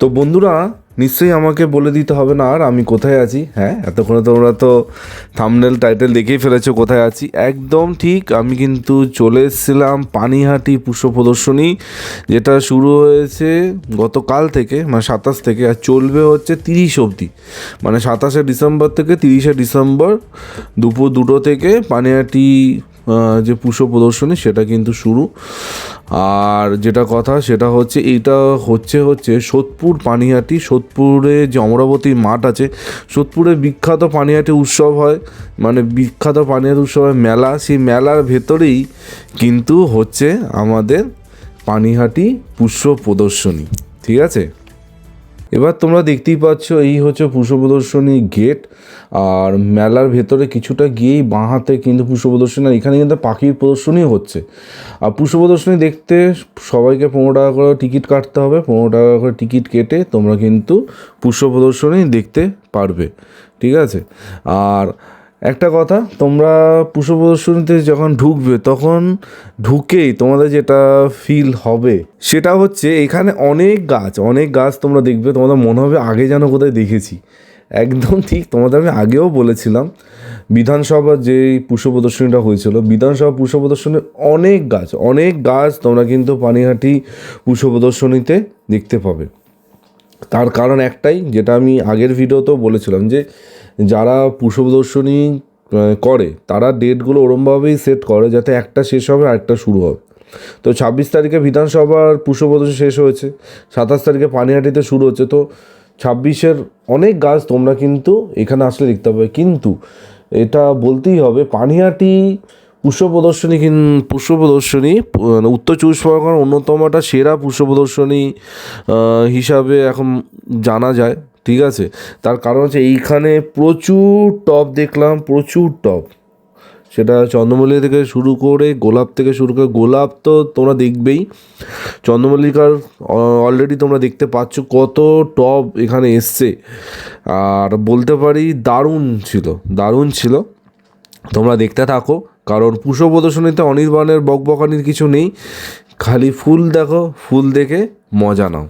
তো বন্ধুরা, নিশ্চয়ই আমাকে বলে দিতে হবে না আর আমি কোথায় আছি? হ্যাঁ এতক্ষণে তোমরা তো থামনেল টাইটেল দেখেই ফেলেছো কোথায় আছি। একদম ঠিক, আমি কিন্তু চলে এসেছিলাম পানিহাটি পুষ্প প্রদর্শনী, যেটা শুরু হয়েছে গতকাল থেকে মানে সাতাশ থেকে, আর চলবে হচ্ছে তিরিশ অবধি। মানে সাতাশে ডিসেম্বর থেকে তিরিশে ডিসেম্বর দুপুর দুটো থেকে পানিহাটি যে পুষ্প প্রদর্শনী, সেটা কিন্তু শুরু। আর যেটা কথা, সেটা হচ্ছে এইটা হচ্ছে হচ্ছে সোদপুর পানিহাটি। সোদপুরে যে অমরাবতী মাঠ আছে, সোদপুরে বিখ্যাত পানিহাটি উৎসব হয় মানে বিখ্যাত পানিহাটি উৎসব হয় মেলা। সেই মেলার ভেতরেই কিন্তু হচ্ছে আমাদের পানিহাটি পুষ্প প্রদর্শনী, ঠিক আছে? এবার তোমরা দেখতেই পাচ্ছ, এই হচ্ছে পুষ্প প্রদর্শনী গেট। আর মেলার ভেতরে কিছুটা গিয়েই বাঁ হাতে কিন্তু পুষ্প প্রদর্শনী আর এখানে কিন্তু পাখির প্রদর্শনী হচ্ছে। আর পুষ্প প্রদর্শনী দেখতে সবাইকে পনেরো টাকা করে টিকিট কাটতে হবে, পনেরো টাকা করে টিকিট কেটে তোমরা কিন্তু পুষ্প প্রদর্শনী দেখতে পারবে, ঠিক আছে? আর একটা কথা, তোমরা পুষ্প প্রদর্শনীতে যখন ঢুকবে, তখন ঢুকেই তোমাদের যেটা ফিল হবে, সেটা হচ্ছে এখানে অনেক গাছ অনেক গাছ তোমরা দেখবে, তোমাদের মনে হবে আগে যেন কোথায় দেখেছি। একদম ঠিক, তোমাদের আমি আগেও বলেছিলাম বিধানসভার যে পুষ্প প্রদর্শনীটা হয়েছিল, বিধানসভা পুষ্প প্রদর্শনীর অনেক গাছ অনেক গাছ তোমরা কিন্তু পানিহাটি পুষ্প প্রদর্শনীতে দেখতে পাবে। তার কারণ একটাই, যেটা আমি আগের ভিডিওতেও বলেছিলাম যে যারা পুষ্প প্রদর্শনী করে, তারা ডেটগুলো ওরমভাবেই সেট করে যাতে একটা শেষ হবে আর একটা শুরু হবে। তো ছাব্বিশ তারিখে বিধানসভার পুষ্প প্রদর্শনী শেষ হয়েছে, সাতাশ তারিখে পানিহাটিতে শুরু হচ্ছে। তো ছাব্বিশের অনেক গাছ তোমরা কিন্তু এখানে আসলে দেখতে পাবে। কিন্তু এটা বলতেই হবে, পানিহাটি পুষ্প প্রদর্শনী কিন পুষ্প প্রদর্শনী মানে উত্তর চব্বিশ পরগনার অন্যতম একটা সেরা পুষ্প প্রদর্শনী হিসাবে এখন জানা যায়। ঠিক আছে? তার কারণ হচ্ছে এইখানে প্রচুর টপ দেখলাম, প্রচুর টপ। সেটা চন্দ্রমল্লিকা থেকে শুরু করে গোলাপ থেকে শুরু করে, গোলাপ তো তোমরা দেখবেই। চন্দ্রমল্লিকার অলরেডি তোমরা দেখতে পাচ্ছ কত টপ এখানে এসছে। আর বলতে পারি দারুণ ছিল দারুণ ছিল। তোমরা দেখতে থাকো, কারণ পুষ্প প্রদর্শনীতে অনির্বাণের বকবকানির কিছু নেই। খালি ফুল দেখো, ফুল দেখে মজা নাও।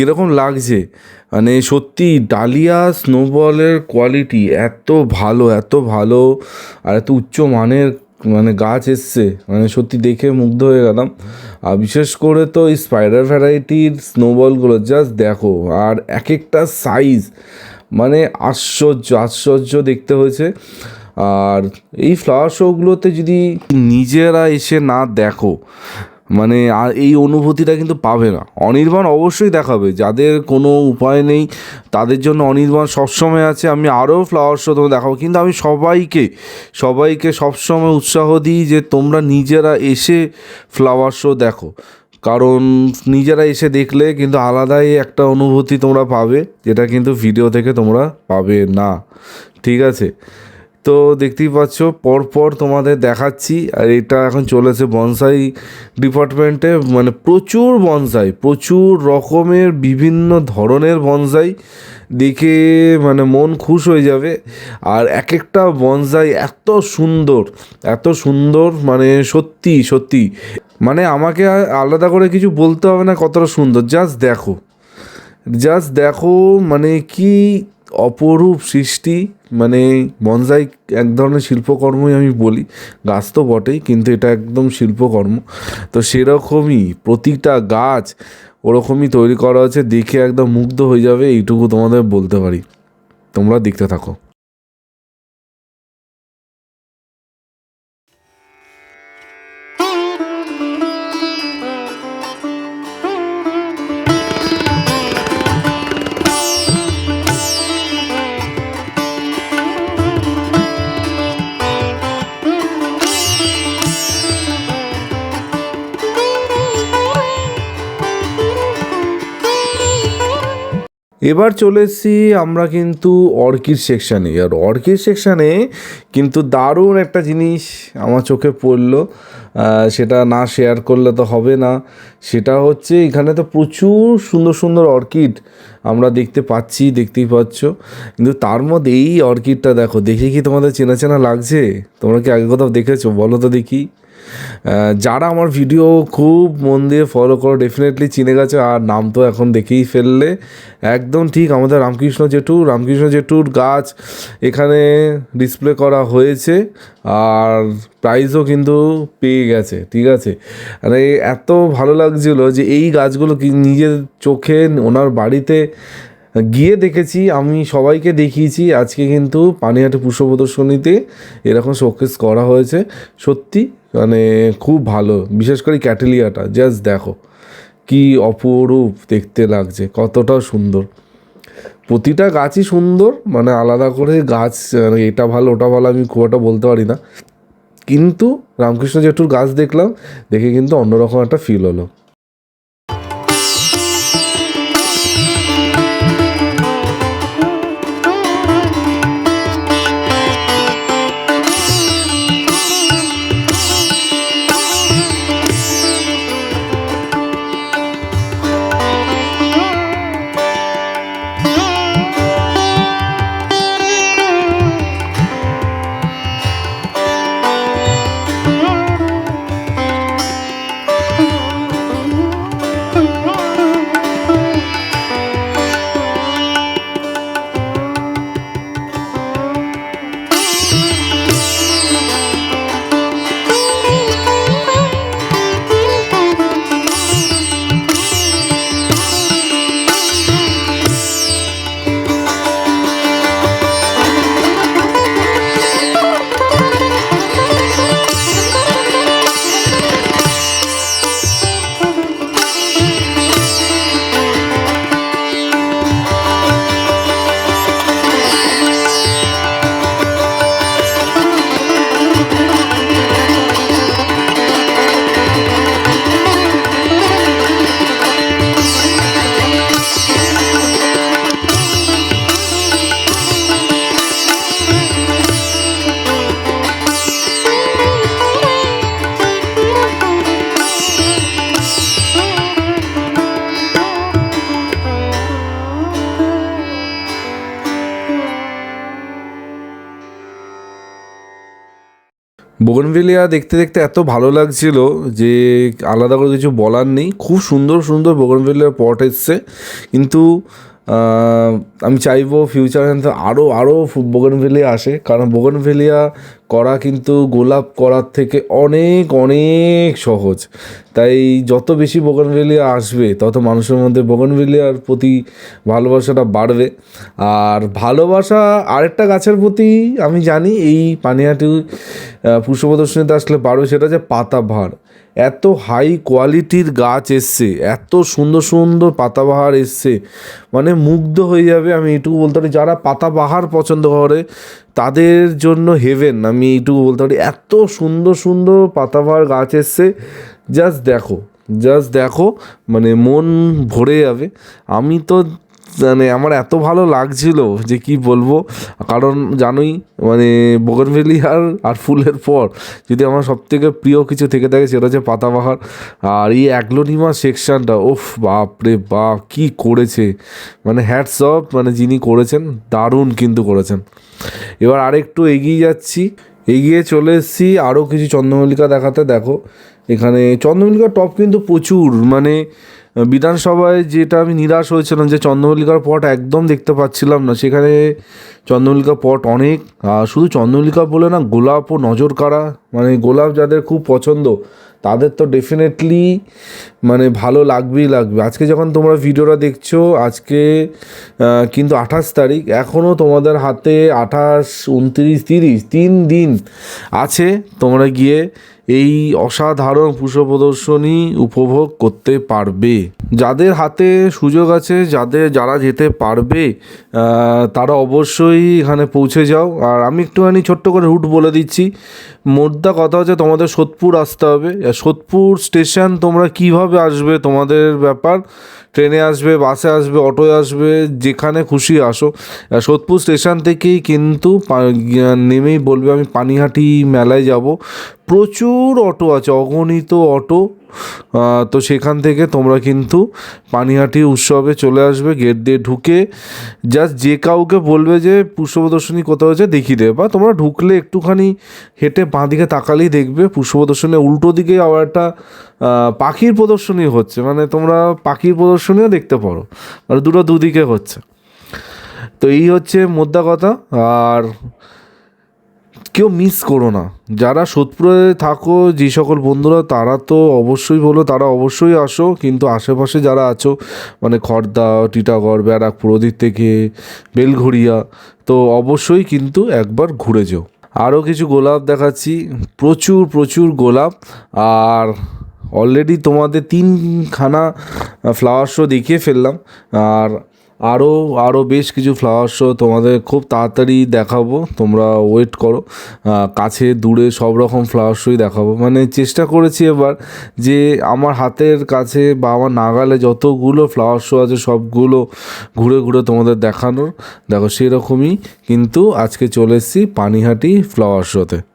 কীরকম লাগছে? মানে সত্যি ডালিয়া স্নোবলের কোয়ালিটি এত ভালো এত ভালো আর এত উচ্চ মানের মানে গাছ এসছে। মানে সত্যি দেখে মুগ্ধ হয়ে গেলাম। আর বিশেষ করে তো এই স্পাইডার ভ্যারাইটির স্নোবলগুলো জাস্ট দেখো। আর এক একটা সাইজ মানে আশ্চর্য আশ্চর্য দেখতে হয়েছে। আর এই ফ্লাওয়ার শোগুলোতে যদি নিজেরা এসে না দেখো মানে আর এই অনুভূতিটা কিন্তু পাবে না। অনির্বাণ অবশ্যই দেখাবে। যাদের কোনো উপায় নেই, তাদের জন্য অনির্বাণ সবসময় আছে। আমি আরও ফ্লাওয়ার শো তোমার দেখাবো। কিন্তু আমি সবাইকে সবাইকে সবসময় উৎসাহ দিই যে তোমরা নিজেরা এসে ফ্লাওয়ার শো দেখো। কারণ নিজেরা এসে দেখলে কিন্তু আলাদাই একটা অনুভূতি তোমরা পাবে, যেটা কিন্তু ভিডিও থেকে তোমরা পাবে না। ঠিক আছে? তো দেখতেই পাচ্ছ, পরপর তোমাদের দেখাচ্ছি, আর এটা এখন চলেছে বনসাই ডিপার্টমেন্টে মানে প্রচুর বনসাই, প্রচুর রকমের বিভিন্ন ধরনের বনসাই, দেখে মানে মন খুশ হয়ে যাবে। আর এক একটা বনসাই এত সুন্দর এত সুন্দর মানে সত্যি সত্যি মানে আমাকে আলাদা করে কিছু বলতে হবে না, কতটা সুন্দর জাস্ট দেখো জাস্ট দেখো মানে কি অপরূপ সৃষ্টি। মানে বনসাই এক ধরনের শিল্পকর্মই আমি বলি। গাছ তো বটেই, কিন্তু এটা একদম শিল্পকর্ম। তো সেরকমই প্রতিটা গাছ ওরকমই তৈরি করা হয়েছে, দেখে একদম মুগ্ধ হয়ে যাবে, এইটুকু তোমাদের বলতে পারি। তোমরা দেখতে থাকো। এবার চলে এসেছি আমরা কিন্তু অর্কিড সেকশানে আর অর্কিড সেকশানে কিন্তু দারুণ একটা জিনিস আমার চোখে পড়ল। সেটা না শেয়ার করলে তো হবে না। সেটা হচ্ছে এখানে তো প্রচুর সুন্দর সুন্দর অর্কিড আমরা দেখতে পাচ্ছি, দেখতেই পাচ্ছ। কিন্তু তার মধ্যে এই অর্কিডটা দেখো। দেখে কি তোমাদের চেনা চেনা লাগছে? তোমরা কি আগে কোথাও দেখেছ? বলো তো দেখি। যারা আমার ভিডিও খুব মন দিয়ে ফলো করো ডেফিনেটলি চিনে গেছে। আর নাম তো এখন দেখেই ফেললে। একদম ঠিক, আমাদের রামকৃষ্ণ জেঠু, রামকৃষ্ণ জেঠুর গাছ এখানে ডিসপ্লে করা হয়েছে। আর প্রাইজও কিন্তু পেয়ে গেছে, ঠিক আছে? মানে এত ভালো লাগছিল যে এই গাছগুলো কি নিজের চোখে, ওনার বাড়িতে গিয়ে দেখেছি, আমি সবাইকে দেখিয়েছি। আজকে কিন্তু পানিহাটি পুষ্প প্রদর্শনীতে এরকম শোকেস করা হয়েছে। সত্যি মানে খুব ভালো, বিশেষ করে ক্যাটেলিয়াটা জাস্ট দেখো। কি অপরূপ দেখতে লাগছে, কতটা সুন্দর। প্রতিটা গাছই সুন্দর মানে আলাদা করে গাছ মানে এটা ভালো, ওটা ভালো, আমি খুব একটা বলতে পারি না। কিন্তু রামকৃষ্ণ জেঠুর গাছ দেখলাম, দেখে কিন্তু অন্যরকম একটা ফিল হলো। বোগনভেলিয়া দেখতে দেখতে এত ভালো লাগছিল যে আলাদা করে কিছু বলার নেই। খুব সুন্দর সুন্দর বোগনভেলিয়ার পট এসছে। কিন্তু আমি চাইব ফিউচার ফিউচারে আরও আরও বোগনভেলিয়া আসে, কারণ বোগনভেলিয়া করা কিন্তু গোলাপ করার থেকে অনেক অনেক সহজ। তাই যত বেশি বোগনভেলিয়া আসবে, তত মানুষের মধ্যে বোগনভেলিয়ার প্রতি ভালোবাসাটা বাড়বে। আর ভালোবাসা আরেকটা গাছের প্রতি আমি জানি, এই পানিয়াটি পুষ্প প্রদর্শনীতে আসলে বাড়বে, সেটা হচ্ছে পাতাভার। এত হাই কোয়ালিটির গাছ এসছে, এত সুন্দর সুন্দর পাতাবাহার এসছে। মানে মুগ্ধ হয়ে যাবে, আমি এইটুকু বলতে পারি। যারা পাতাবাহার পছন্দ করে, তাদের জন্য হেভেন আমি এইটুকু বলতে পারি। এত সুন্দর সুন্দর পাতাবাহার গাছ এসছে জাস্ট দেখো জাস্ট দেখো মানে মন ভরে যাবে। আমি তো মানে আমার এত ভালো লাগছিল যে কি বলব? কারণ জানোই মানে বোগনভেলিয়ার আর ফুলের পর যদি আমার সব থেকে প্রিয় কিছু থেকে থাকে সেটা হচ্ছে পাতাবাহার আর এই অ্যাগ্লোনিমা সেকশনটা ওফ বাপরে বাপ, কি করেছে? মানে হ্যাটস অফ মানে যিনি করেছেন, দারুণ কিন্তু করেছেন। এবার আরেকটু এগিয়ে যাচ্ছি, এগিয়ে চলে এসেছি আরও কিছু চন্দ্রমল্লিকা দেখাতে, দেখো। এখানে চন্দ্রমল্লিকার টপ কিন্তু প্রচুর মানে বিধানসভায় যেটা আমি নিরাশ হয়েছিলাম যে চন্দ্রমল্লিকার পট একদম দেখতে পাচ্ছিলাম না। সেখানে চন্দ্রমল্লিকা পট অনেক, আর শুধু চন্দ্রমল্লিকা বলে না গোলাপও নজর কাড়া মানে গোলাপ যাদের খুব পছন্দ, তাদের তো ডেফিনেটলি মানে ভালো লাগবেই লাগবে। আজকে যখন তোমরা ভিডিওটা দেখছ, আজকে কিন্তু আঠাশ তারিখ এখনও তোমাদের হাতে আঠাশ, উনত্রিশ, তিরিশ, তিন দিন আছে। তোমরা গিয়ে এই অসাধারণ পুষ্প প্রদর্শনী উপভোগ করতে পারবে। যাদের হাতে সুযোগ আছে, যাদের, যারা যেতে পারবে তারা অবশ্যই এখানে পৌঁছে যাও। আর আমি একটুখানি ছোট্ট করে রুট বলে দিচ্ছি। মোদ্দা কথা হচ্ছে তোমাদের সোদপুর আসতে হবে। সোদপুর স্টেশন তোমরা কীভাবে আসবে, তোমাদের ব্যাপার। ট্রেনে আসবে, বাসে আসবে, অটোয় আসবে, যেখানে খুশি আসো। সোদপুর স্টেশন থেকেই কিন্তু নেমেই বলবে, আমি পানিহাটি মেলায় যাব। প্রচুর অটো আছে, অগণিত অটো। তো সেখান থেকে তোমরা কিন্তু পানিহাটি উৎসবে চলে আসবে, গেট দিয়ে ঢুকে জাস্ট যে কাউকে বলবে যে পুষ্প প্রদর্শনী কোথাও হচ্ছে দেখিয়ে দেবে। বা তোমরা ঢুকলে একটুখানি হেঁটে বাঁ দিকে তাকালেই দেখবে পুষ্প প্রদর্শনী উল্টো দিকে আবার একটা পাখির প্রদর্শনী হচ্ছে। মানে তোমরা পাখির প্রদর্শনীও দেখতে পারো। মানে দুটো দুদিকে হচ্ছে। তো এই হচ্ছে মোদ্দা কথা। আর কেউ মিস করো না। যারা সোদপুরে থাকো, যে সকল বন্ধুরা, তারা তো অবশ্যই বলো, তারা অবশ্যই আসো। কিন্তু আশেপাশে যারা আছো মানে খড়দা টিটাগড়, ব্যারাকপুর, ওদিক থেকে বেলঘড়িয়া, তো অবশ্যই কিন্তু একবার ঘুরে যাও। আরও কিছু গোলাপ দেখাচ্ছি। প্রচুর প্রচুর গোলাপ। আর অলরেডি তোমাদের তিনখানা ফ্লাওয়ার শো দেখিয়ে ফেললাম। আর আরও আরও বেশ কিছু ফ্লাওয়ার শো তোমাদের খুব তাড়াতাড়ি দেখাবো। তোমরা ওয়েট করো। কাছে, দূরে সব রকম ফ্লাওয়ার শোই দেখাবো। মানে চেষ্টা করেছি এবার যে আমার হাতের কাছে বা আমার নাগালে যতগুলো ফ্লাওয়ার শো আছে সবগুলো ঘুরে ঘুরে তোমাদের দেখানোর। দেখো সেরকমই কিন্তু আজকে চলে এসেছি পানিহাটি ফ্লাওয়ার শোতে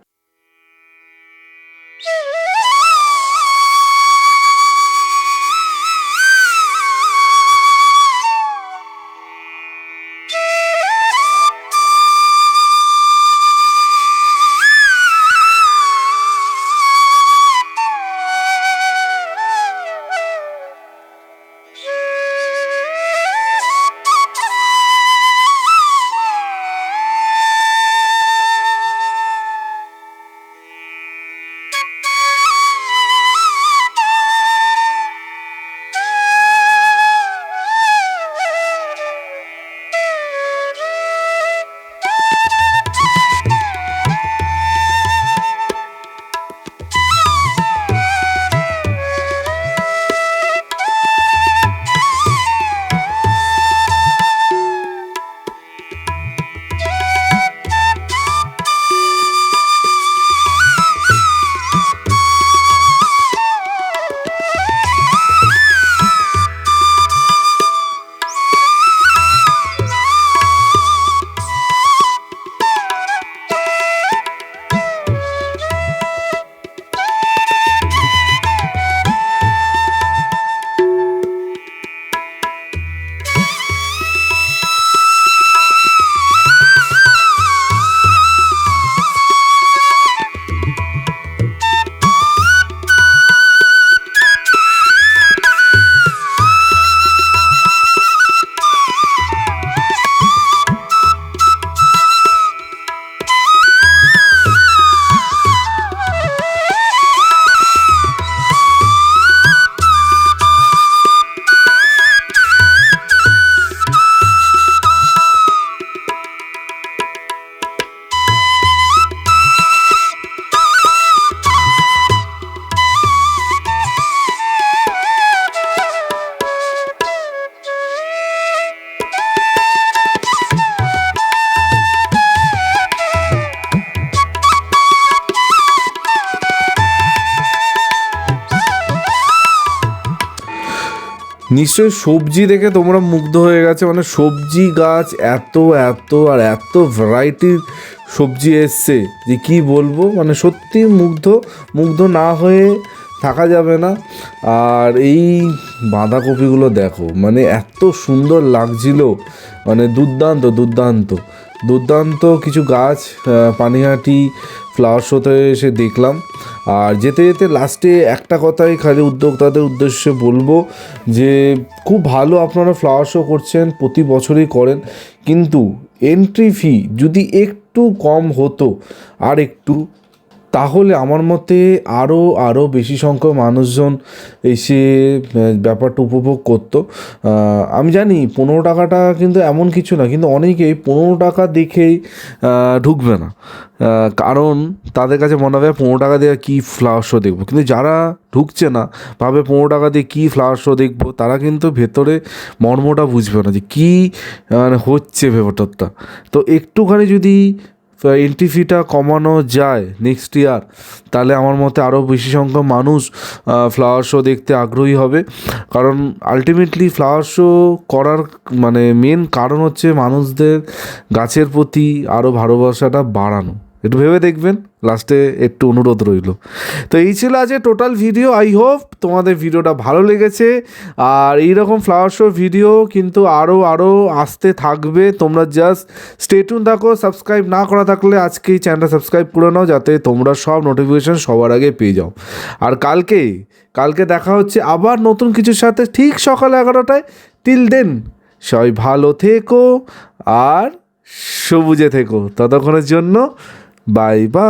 নিশ্চয়ই সবজি দেখে তোমরা মুগ্ধ হয়ে গেছে। মানে সবজি গাছ এত এত, আর এত ভ্যারাইটির সবজি এসছে যে কি বলব? মানে সত্যি মুগ্ধ মুগ্ধ না হয়ে থাকা যাবে না। আর এই বাঁধাকপিগুলো দেখো মানে এত সুন্দর লাগছিল। মানে দুর্দান্ত দুর্দান্ত। দুর্দান্ত কিছু গাছ পানিহাটি ফ্লাওয়ার শোতে এসে দেখলাম। আর যেতে যেতে লাস্টে একটা কথাই খালি উদ্যোক্তাদের উদ্দেশ্যে বলব যে, খুব ভালো আপনারা ফ্লাওয়ার শো করছেন, প্রতি বছরই করেন। কিন্তু এন্ট্রি ফি যদি একটু কম হতো, আর একটু তাহলে আমার মতে আরও আরও বেশি সংখ্যক মানুষজন এসে ব্যাপারটা উপভোগ করতো। আমি জানি পনেরো টাকাটা কিন্তু এমন কিছু না, কিন্তু অনেকেই পনেরো টাকা দেখেই ঢুকবে না। কারণ তাদের কাছে মনে হবে পনেরো টাকা দিয়ে কী ফ্লাওয়ার শো দেখব। কিন্তু যারা ঢুকছে না, ভাবে পনেরো টাকা দিয়ে কী ফ্লাওয়ার শো দেখব, তারা কিন্তু ভেতরে মর্মটা বুঝবে না যে কী মানে হচ্ছে ভেতরটা। তো একটুখানি যদি এন্ট্রি ফিটা কমানো যায় নেক্সট ইয়ার তাহলে আমার মতে আরও বেশি সংখ্যক মানুষ ফ্লাওয়ার শো দেখতে আগ্রহী হবে। কারণ আলটিমেটলি ফ্লাওয়ার শো করার মানে মেন কারণ হচ্ছে মানুষদের গাছের প্রতি আরও ভালোবাসাটা বাড়ানো। একটু ভেবে দেখবেন। লাস্টে একটু অনুরোধ রইল। তো এই ছিল আজকে টোটাল ভিডিও। আই হোপ তোমাদের ভিডিওটা ভালো লেগেছে। আর এইরকম ফ্লাওয়ার শো ভিডিও কিন্তু আরও আরও আসতে থাকবে। তোমরা জাস্ট স্টেটুন থাকো। সাবস্ক্রাইব না করা থাকলে আজকেই চ্যানেলটা সাবস্ক্রাইব করে নাও, যাতে তোমরা সব নোটিফিকেশান সবার আগে পেয়ে যাও। আর কালকে কালকে দেখা হচ্ছে আবার নতুন কিছুর সাথে ঠিক সকাল এগারোটায়। তিল দেন সবাই ভালো থেকো আর সবুজে থেকো। ততক্ষণের জন্য Bye bye.